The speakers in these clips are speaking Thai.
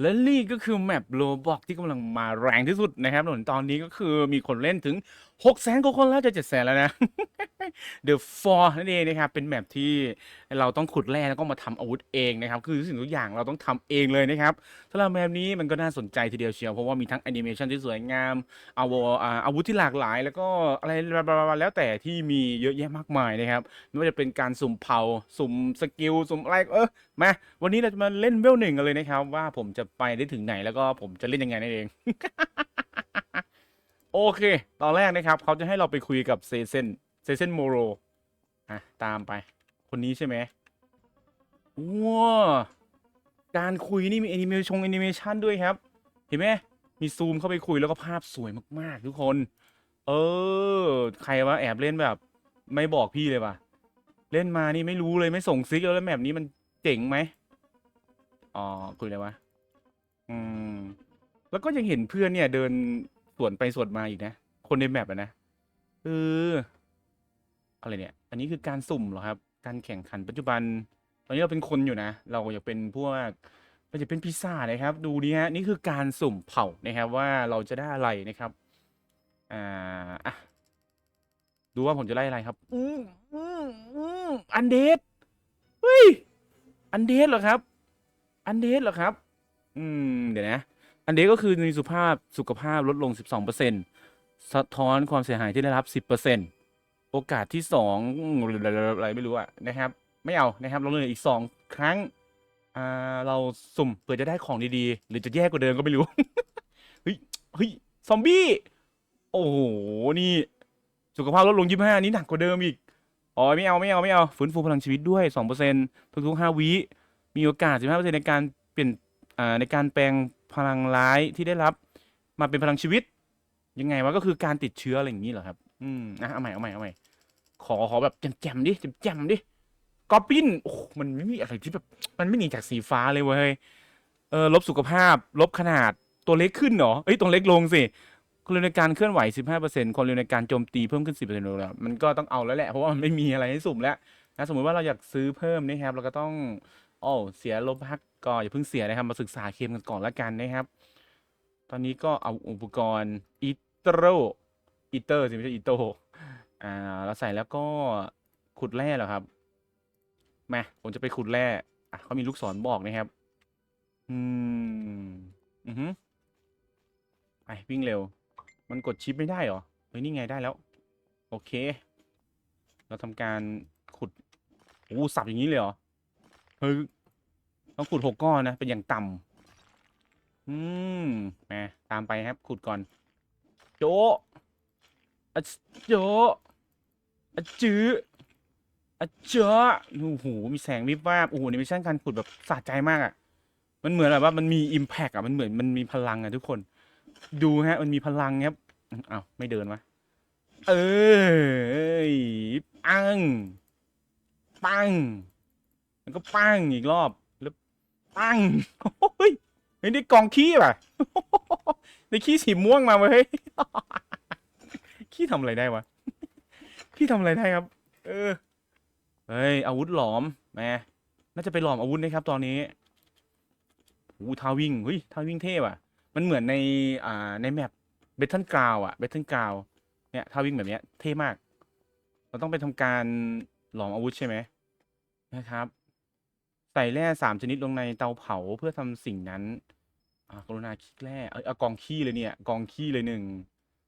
และนี่ก็คือแมปโลบอกที่กำลังมาแรงที่สุดนะครับหนตอนนี้ก็คือมีคนเล่นถึง 6 0แสนกว่าคนแล้วจะ7แสนแล้วนะ The Four นั่นเองนะครับ เป็นแมปที่เราต้องขุดแร่แล้วก็มาทำอาวุธเองนะครับ คือสิ่งทุกอย่างเราต้องทำเองเลยนะครับสำหรับแมปนี้มันก็น่าสนใจทีเดียวเชียว เพราะว่ามีทั้งแอนิเมชันที่สวยงามเอาอ่าอาวุธที่หลากหลาย แล้วก็อะไรแล้วแต่ที่มีเยอะแยะมากมายนะครับ ไม่ว่าจะเป็นการสุ่มเผา สุ่มสกิล สุ่มอะไร เออ มา วันนี้เราจะมาเล่นเวลหนึ่งกันเลยนะครับ ว่าผมจะไปได้ถึงไหนแล้วก็ผมจะเล่นยังไงนั่นเอง โอเค ตอนแรกนะครับ เขาจะให้เราไปคุยกับเซเซนเซเซนโมโรอะตามไป คนนี้ใช่ไหมว้าการคุยนี่มีแอนิเมชันแอนิเมชันด้วยครับ เห็นไหมมีซูมเข้าไปคุยแล้วก็ภาพสวยมาก ๆ ทุกคน เออ ใครวะแอบเล่นแบบ ไม่บอกพี่เลยว่ะเล่นมานี่ไม่รู้เลยไม่ส่งซิกแล้วแบบนี้มันเจ๋งไหมอ๋อคุยอะไรวะ อืม แล้วก็ยังเห็นเพื่อนเนี่ยเดิน สวนไปสวนมาอีกนะ คนในแมปอะนะเอออะไรเนี่ย อันนี้คือการสุ่มเหรอครับ การแข่งขันปัจจุบัน ตอนนี้เราเป็นคนอยู่นะ เราอยากเป็นพวกเราจะเป็นพิซซ่านะครับ ดูนี่ฮะ นี่คือการสุ่มเผานะครับว่าเราจะได้อะไรนะครับ อ่าอะดูว่าผมจะไล่อะไรครับ อืมอืมอืมอันเดสเฮ้ย อันเดสเหรอครับ อันเดสเหรอครับ อืม เดี๋ยวนะ อันเดสก็คือมีสุภาพสุขภาพลดลง 12%สะท้อนความเสียหายที่ได้รับ 10%โอกาสที่สองอืมอะไรไม่รู้อะนะครับ ไม่เอานะครับเราเลยอีกสองครั้งอ่าเราสุ่มเผื่อจะได้ของดีๆ หรือจะแย่กว่าเดิมก็ไม่รู้ เฮ้ยเฮ้ยซอมบี้ โอ้โห นี่ สุขภาพลดลง 25 นี่หนักกว่าเดิมอีกอ๋อไม่เอาไม่เอาไม่เอาฟื้นฟูพลังชีวิตด้วย 2%ทุกๆ 5 วิมีโอกาส 15%ในการเปลี่ยนอ่าในการแปลง พลังร้ายที่ได้รับมาเป็นพลังชีวิต ยังไงวะก็คือการติดเชื้ออะไรอย่างนี้เหรอครับ อืมอะเอาใหม่เอาใหม่เอาใหม่ขอขอแบบแจ่มๆดิแจ่มๆดิกอปปินโอ้มันไม่มีอะไรที่แบบมันไม่หนีจากสีฟ้าเลยเว้ยเออลบสุขภาพ ลบขนาดตัวเล็กขึ้นเหรอเอ้ยตัวเล็กลงสิความเร็วในการเคลื่อนไหว 15%ความเร็วในการโจมตีเพิ่มขึ้น 10%แล้วมันก็ต้องเอาแล้วแหละ เพราะว่ามันไม่มีอะไรให้สุ่มแล้วนะสมมติว่าเราอยากซื้อเพิ่มนะครับ เราก็ต้องโอ้เสียลบพัก ก็อย่าเพิ่งเสียนะครับมาศึกษาเคมกันก่อนละกันนะครับ ตอนนี้ก็เอาอุปกรณ์อีเตอร์อีเตอร์สิไม่ใช่อีโตอ่าเราใส่แล้วก็ขุดแร่เหรอครับมาผมจะไปขุดแร่อะเขามีลูกศรบอกนะครับ อืมอือฮึไปวิ่งเร็ว มันกดชิปไม่ได้เหรอเฮ้ยนี่ไงได้แล้ว โอเค เราทำการขุดโอ้สับอย่างนี้เลยเหรอเฮ้ย ต้องขุดหกก้อนนะ เป็นอย่างต่ำอืมมาตามไปครับ ขุดก่อน โจะอะโจะอะจื้ออะเจาะโอ้โห มีแสงวิบวับโอ้โหนี่ไม่ใช่การขุดแบบสะใจมากอะ่ะ มันเหมือนแบบว่ามันมีอิมแพกอะ มันเหมือนมันมีพลังอะทุกคน ดูฮะ มันมีพลังครับอ้าวไม่เดินวะ เอ้ย ปัง ปัง แล้วก็ปังอีกรอบ ปังโอ้ยเฮ้ยนี่กองขี้ป่ะในขี้สีม่วงมาเว้ยขี้ทำอะไรได้วะขี้ทำอะไรได้ครับ เออเฮ้ยอาวุธหลอมแหมน่าจะไปหลอมอาวุธนะครับ ตอนนี้โอ้ทาวิ่งเฮ้ยทาวิ่งเท่ว่ะ มันเหมือนในอ่าในแมปเบทเทิลกราวอะเบทเทิลกราวเนี่ยทาวิ่งแบบเนี้ยเท่มาก เราต้องไปทำการหลอมอาวุธใช่ไหมนะครับ ส่แร่สามชนิดลงในเตาเผาเพื่อทำสิ่งนั้น อ่ากรุณาคลิกแร่เอยเอากองขี้เลยเนี่ยกองขี้เลยหนึ่ง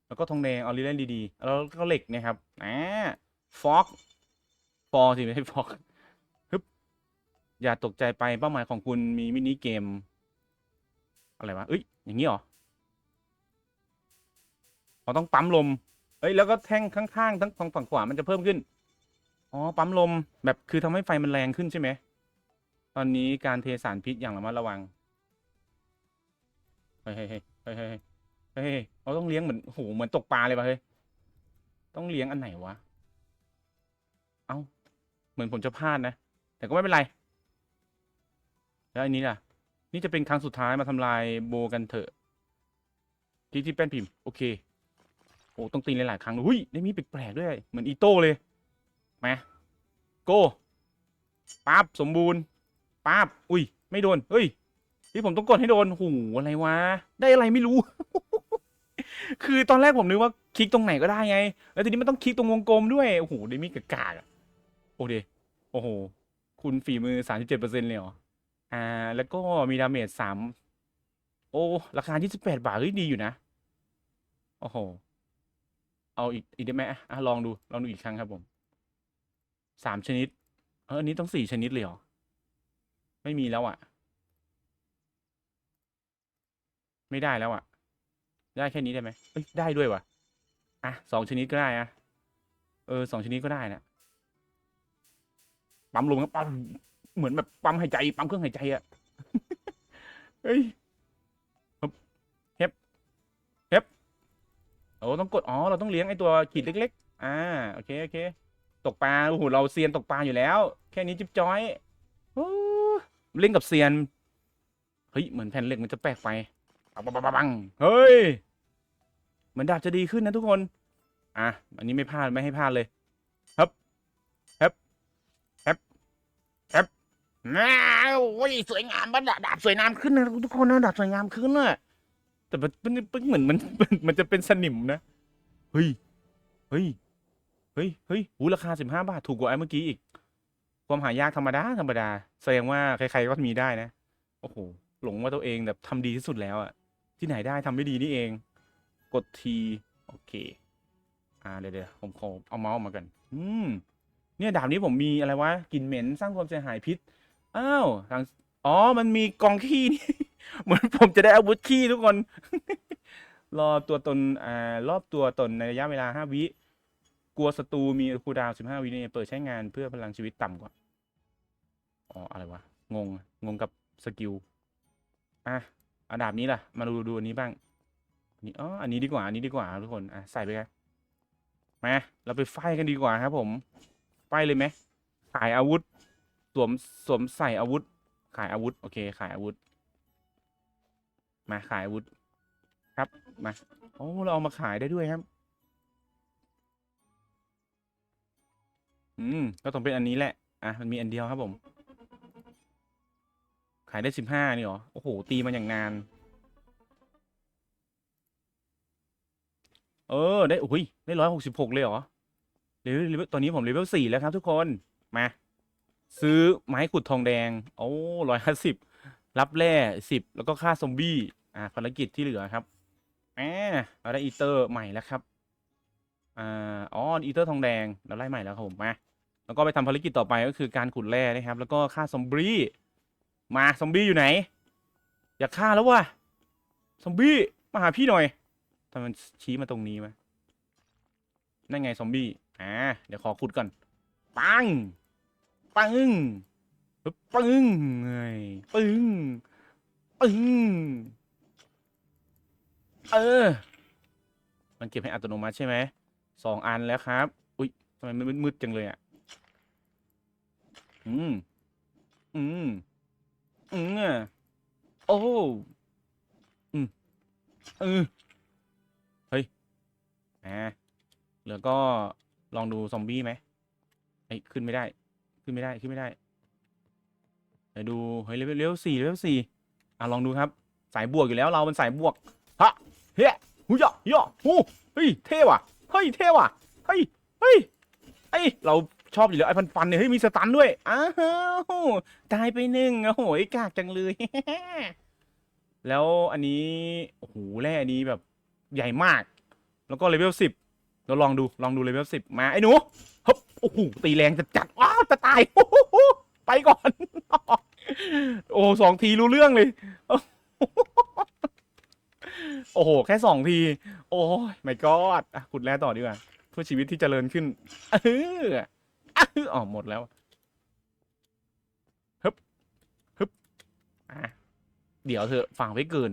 แล้วก็ทองแดงเอาลิเล่นดีๆ แล้วก็เหล็กนะครับอ่าฟอกฟอสิไม่ใช่ฟอกฮึบอย่าตกใจไปเป้าหมายของคุณมีมินิเกม อะไรวะเอ้ยอย่างนี้เหรอเราต้องปั๊มลม เอ้ยแล้วก็แท่งข้างๆทั้งฝั่งฝั่งขวามันจะเพิ่มขึ้น อ๋อ ปั๊มลมแบบคือทำให้ไฟมันแรงขึ้นใช่ไหม ตอนนี้การเทสารพิษอย่างระมัดระวัง เฮ้ยเฮ้ยเฮ้ยเฮ้ยเฮ้ยเฮ้ยเราต้องเลี้ยงเหมือนโอ้โหเหมือนตกปลาเลยป่ะเฮ้ย ต้องเลี้ยงอันไหนวะ เอ้า เหมือนผมจะพลาดนะ แต่ก็ไม่เป็นไร แล้วอันนี้ล่ะ นี่จะเป็นครั้งสุดท้ายมาทำลายโบกันเถอะ ที่ที่แป้นพิมพ์ โอเค โอ้ต้องตีหลายๆครั้งอุ้ย ได้มีแปลกๆด้วย เหมือนอีโต้เลยมาโก้ปั๊บสมบูรณ์ ปั๊บอุ้ย ไม่โดน เฮ้ย ที่ผมต้องกดให้โดนหูอะไรวะ ได้อะไรไม่รู้ คือตอนแรกผมนึกว่าคลิกตรงไหนก็ได้ไง แล้วทีนี้มันต้องคลิกตรงวงกลมด้วย โอ้โหเดมี่กากากอะโอเดโอ้โห คุณฝีมือสามสิบเจ็ดเปอร์เซ็นต์เลยเหรอ อ่า แล้วก็มีดาเมจสาม โอ้ ราคายี่สิบแปดบาทเฮ้ยดีอยู่นะ โอ้โห เอาอีกอีกได้ไหมะอะลองดู ลองดูอีกครั้งครับผม สามชนิด เอออันนี้ต้องสี่ชนิดเลยเหรอ ไม่มีแล้วอะ ไม่ได้แล้วอะ ได้แค่นี้ได้ไหมเอ้ยได้ด้วยวะอะสองชนิดก็ได้อะเออสองชนิดก็ได้นะปั๊มลมครับปั๊มเหมือนแบบปั๊มหายใจปั๊มเครื่องหายใจอะเฮ้ยเฮ็บเฮ็บโอ้ต้องกดอ๋อเราต้องเลี้ยงไอตัวขีดเล็ก ๆ อ่าโอเคโอเค ตกปลาโอ้โหเราเซียนตกปลาอยู่แล้ว แค่นี้จิ๊บจ้อย เล่นกับเซียน เฮ้ย เหมือนแผ่นเหล็กมันจะแปลกไปปังปังปังปังปังเฮ้ย เหมือนดาบจะดีขึ้นนะทุกคน อะ อันนี้ไม่พลาดไม่ให้พลาดเลยฮับฮับฮับฮับน้าวโอ้ยสวยงามมันดาบดาบสวยงามขึ้นนะทุกคนนะดาบสวยงามขึ้นน่ะแต่มันมันมันเหมือนมันมันมันจะเป็นสนิมนะ เฮ้ย เฮ้ย เฮ้ย เฮ้ยหูราคาสิบห้าบาทถูกกว่าไอ้เมื่อกี้อีก ความหายากธรรมดาธรรมดา แสดงว่าใครๆก็มีได้นะ โอ้โห หลงว่าตัวเองแบบทำดีที่สุดแล้วอะที่ไหนได้ทำไม่ดีนี่เอง กดทีโอเค อ่าเดี๋ยวผมขอเอาเมาส์มากัน อืม เนี่ยดาบนี้ผมมีอะไรวะกลิ่นเหม็นสร้างความเสียหายพิษ อ้าวทางอ๋อ มันมีกองขี้นี่ เหมือนผมจะได้อาวุธขี้ทุกคน รอตัวตน อ่า รอบตัวตนในระยะเวลาห้าวิ กลัวศัตรูมีคูดาวสิบห้าวิเนี่ยเปิดใช้งานเพื่อพลังชีวิตต่ำกว่า อ๋อ อะไรวะ งง งงกับสกิล อะอาดาบนี้ล่ะ มาดูดูอันนี้บ้างอันนี้อ๋อ อันนี้ดีกว่า อันนี้ดีกว่าทุกคน อะ ใส่ไปกันมา เราไปไฟกันดีกว่าครับผม ไฟเลยไหม ขายอาวุธ สวม สวมใส่อาวุธ ขายอาวุธ โอเค ขายอาวุธ มาขายอาวุธ ครับ มา โอ้ เราเอามาขายได้ด้วยครับอืม ก็ต้องเป็นอันนี้แหละ อะ มันมีอันเดียวครับผม ขายได้สิบห้านี่หรอ โอ้โห ตีมันอย่างนาน เออ ได้อุ้ยได้ร้อยหกสิบหกเลยเหรอเลเวลตอนนี้ผมเลเวลสี่แล้วครับทุกคน มา ซื้อไม้ขุดทองแดง โอ้ร้อยห้าสิบรับแร่สิบแล้วก็ฆ่าซอมบี้ อ่าภารกิจที่เหลือครับแหมเราได้อีเตอร์ใหม่แล้วครับอ่าอ๋ออีเตอร์ทองแดงเราไล่ใหม่แล้วครับผมมาแล้วก็ไปทำภารกิจต่อไปก็คือการขุดแร่นะครับ แล้วก็ฆ่าซอมบี้ มาซอมบี้อยู่ไหน อยากฆ่าแล้ววะซอมบี้มาหาพี่หน่อยทำไมชี้มาตรงนี้วะนั่นไงซอมบี้อ่าเดี๋ยวขอขุดก่อนปังปังปึ๊งเงปึ้งปึ้งเออ มันเก็บให้อัตโนมัติใช่ไหมสองอันแล้วครับ อุ้ยทำไมมันมืดๆจังเลยอะ อืม อืม อืมอโอ้อืมเออเฮ้ยอ่าเหลือก็ลองดูซอมบี้ไหมไอ้ขึ้นไม่ได้ ขึ้นไม่ได้ขึ้นไม่ได้เดี๋ยวดูเฮ้ยเลเวลเลเวลสี่เลเวลสี่อะลองดูครับ สายบวกอยู่แล้วเราเป็นสายบวกฮะเฮ้ยหูยะยะหูเฮ้ยเท่ว่ะเฮ้ยเท่ว่ะเฮ้ยเฮ้ยเอ้เรา ชอบอยู่แล้วไอ้ฟันฟันเนี่ยเฮ้ยมีสตันด้วยอ้าวตายไปหนึ่งโอ้โหกากจังเลย แล้วอันนี้โอ้โหแร่อันนี้แบบใหญ่มาก แล้วก็เลเวลสิบเราลองดูลองดูเลเวลสิบมาไอ้หนูฮึบโอ้โหตีแรงจะจัดว้าวจะตายโอ้โหไปก่อน โอ้สองทีรู้เรื่องเลยโอ้โห แค่สองที โอ้ยไม่กอดอะขุดแร่ต่อดีกว่าเพื่อชีวิตที่เจริญขึ้น เออ อออ๋อหมดแล้วอะเดี๋ยวเธอฝากไว้เกิน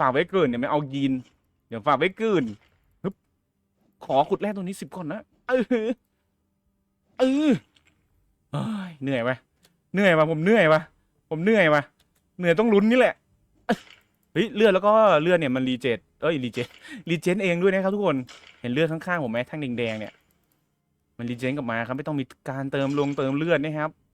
ฝากไว้เกินเนี่ยไม่เอายีน เดี๋ยวฝากไว้เกินฮึบขอขุดแร่ตรงนี้สิบก่อนนะเออเออเหนื่อยปะเหนื่อยปะผมเหนื่อยปะผมเหนื่อยปะเหนื่อยต้องลุ้นนี่แหละเฮ้ยเลือดแล้วก็เลือดเนี่ยมันรีเจนเอ้ยรีเจนรีเจนเองด้วยนะครับทุกคนเห็นเลือดข้างๆผมไหมทั้งแดงๆเนี่ย มันรีเจนกลับมาครับ ไม่ต้องมีการเติมลงเติมเลือดนะครับ